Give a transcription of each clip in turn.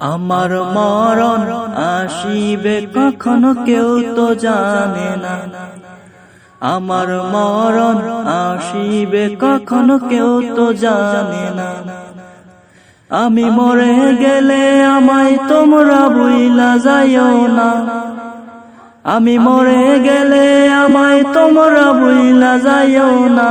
আমার মরণ আসিবে কখনো কেউ তো জানে না। আমার মরণ আসিবে কখনো কেউ তো জানে না। আমি মরে গেলে আমায় তোমরা বুইলা যাইও না। আমি মরে গেলে আমায় তোমরা বুইলা যাইও না।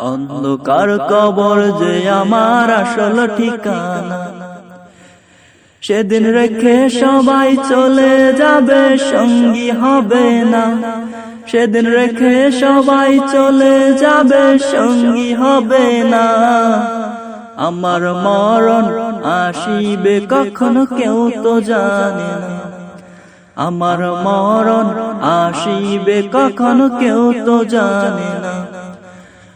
অন্ধকার কবর যে আমার আসল ঠিকানা। সেদিন রেখে সবাই চলে যাবে, সঙ্গী হবে না। সেদিন রেখে সবাই চলে যাবে, সঙ্গী হবে না। আমার মরণ আসিবে কখনো কেউ তো জানে না। আমার মরণ আসিবে কখনো কেউ তো জানে না।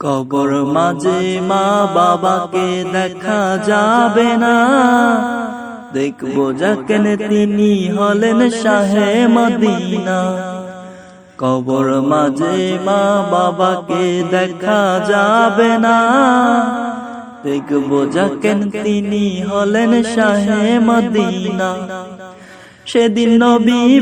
কবর মাঝে মা বাবাকে দেখা যাবে না। দেখব যাকেন তিনি হলেন শাহে মদিনা। কবর মাঝে মা বাবাকে দেখা যাবে না। দেখব যাকেন তিনি হলেন শাহে মদিনা। সেদিন নবী